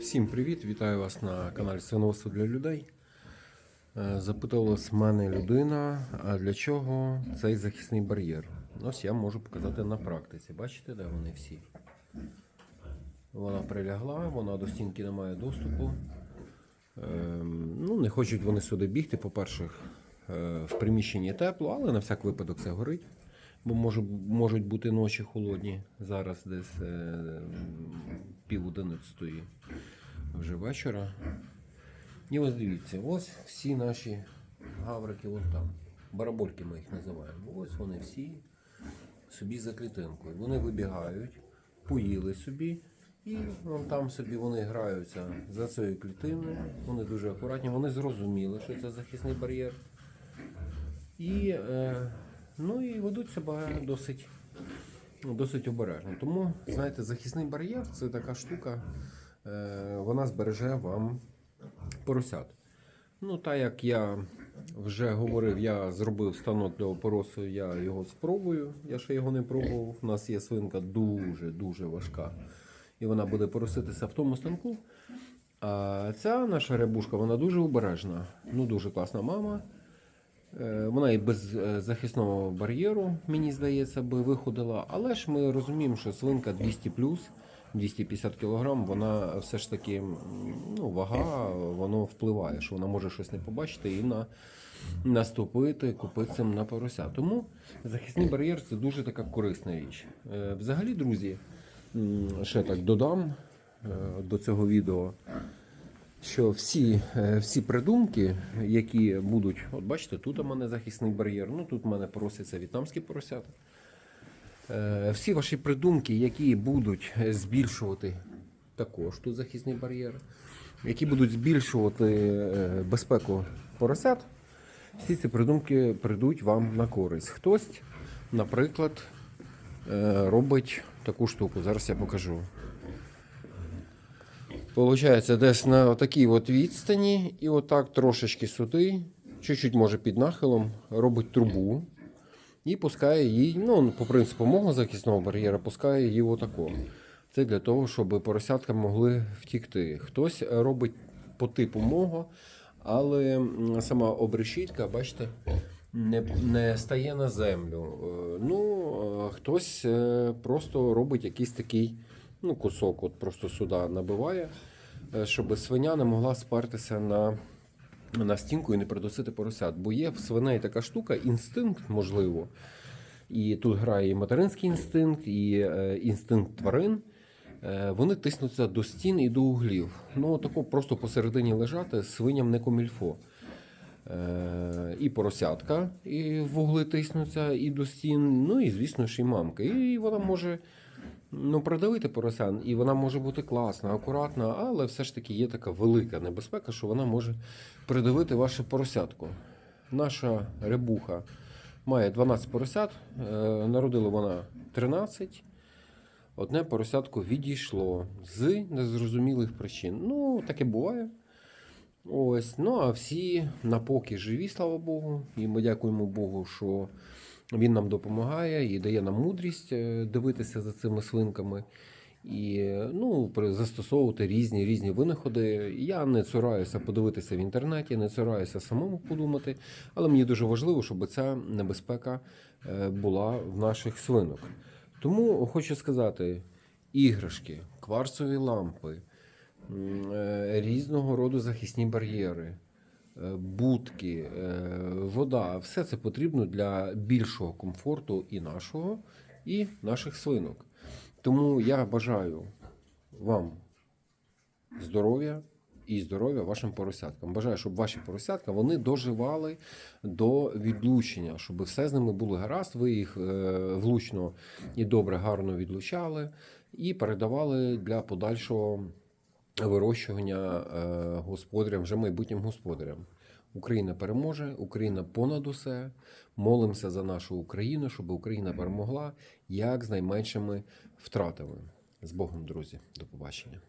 Всім привіт! Вітаю вас на каналі Свиноводство для людей. Е, Запитувалась в мене людина, а для чого цей захисний бар'єр? Ось я можу показати на практиці. Бачите, де вони всі? Вона прилягла, вона до стінки не має доступу. Ем, Ну, не хочуть вони сюди бігти. По-перше, е, в приміщенні тепло, але на всяк випадок це горить. Бо може, можуть бути ночі холодні. Зараз десь е, пів одинадцятої вже вечора. І ось дивіться, ось всі наші гаврики вон там. Барабольки ми їх називаємо. Ось вони всі собі за клітинкою. Вони вибігають, поїли собі, і вон там собі вони граються за цією клітиною. Вони дуже акуратні, вони зрозуміли, що це захисний бар'єр. І, е, ну, і ведуть себе досить, досить обережно. Тому, знаєте, захисний бар'єр це така штука, е, вона збереже вам поросят. Ну, так як я вже говорив, я зробив станок для опоросу, я його спробую. Я ще його не пробував. У нас є свинка дуже-дуже важка. І вона буде пороситися в тому станку. А ця наша рябушка, вона дуже обережна. Ну, дуже класна мама. Е, Вона і без е, захисного бар'єру, мені здається, би виходила. Але ж ми розуміємо, що свинка 200 250 кг, вона все ж таки ну, вага, воно впливає, що вона може щось не побачити і на, наступити купицем на порося. Тому захисний бар'єр це дуже така корисна річ. Е, Взагалі, друзі, ще так додам до цього відео що всі, е, всі придумки, які будуть, от бачите, тут у мене захисний бар'єр, ну тут у мене просяться в'єтнамські поросята. Е, Всі ваші придумки, які будуть збільшувати також тут захисний бар'єр, які будуть збільшувати е, безпеку поросят, всі ці придумки прийдуть вам на користь. Хтось, наприклад, е, робить таку штуку. Зараз я покажу. Получається, десь на такій от відстані, і отак трошечки сюди, чуть-чуть може під нахилом, робить трубу і пускає її, ну, по принципу мого захисного бар'єра, пускає її отако. Це для того, щоб поросятка могли втікти. Хтось робить по типу мого, але сама обрешітка, бачите, не, не стає на землю. Е, Ну, е, хтось е, просто робить якийсь такий ну, кусок, от просто сюди набиває, е, щоб свиня не могла спертися на, на стінку і не придусити поросят. Бо є в свиней така штука, інстинкт, можливо. І тут грає і материнський інстинкт, і е, інстинкт тварин. Е, Вони тиснуться до стін і до углів. Ну, тако просто посередині лежати свиням не комільфо. І поросятка, і в угли тиснуться, і до стін, ну і звісно ж і мамка. І вона може ну, придавити поросян, і вона може бути класна, акуратна, але все ж таки є така велика небезпека, що вона може придавити ваше поросятко. Наша рябуха має 12 поросят, е, народила вона 13. Одне поросятко відійшло з незрозумілих причин. Ну, таке буває. Ось, ну а всі напоки живі, слава Богу. І ми дякуємо Богу, що він нам допомагає і дає нам мудрість е, дивитися за цими свинками і ну, застосовувати різні різні винаходи. Я не цураюся подивитися в інтернеті, не цураюся самому подумати, але мені дуже важливо, щоб ця небезпека е, була в наших свинок. Тому хочу сказати: іграшки, кварцові лампи, е, різного роду захисні бар'єри, будки, е, вода все це потрібно для більшого комфорту і нашого, і наших свинок. Тому я бажаю вам здоров'я і здоров'я вашим поросяткам. Бажаю, щоб ваші поросятка вони доживали до відлучення, щоб все з ними було гаразд. Ви їх е, влучно і добре, гарно відлучали і передавали для подальшого вирощування е, господарям, вже майбутнім господарям. Україна переможе, Україна понад усе. Молимося за нашу Україну, щоб Україна перемогла як з найменшими втратами. З Богом, друзі, до побачення.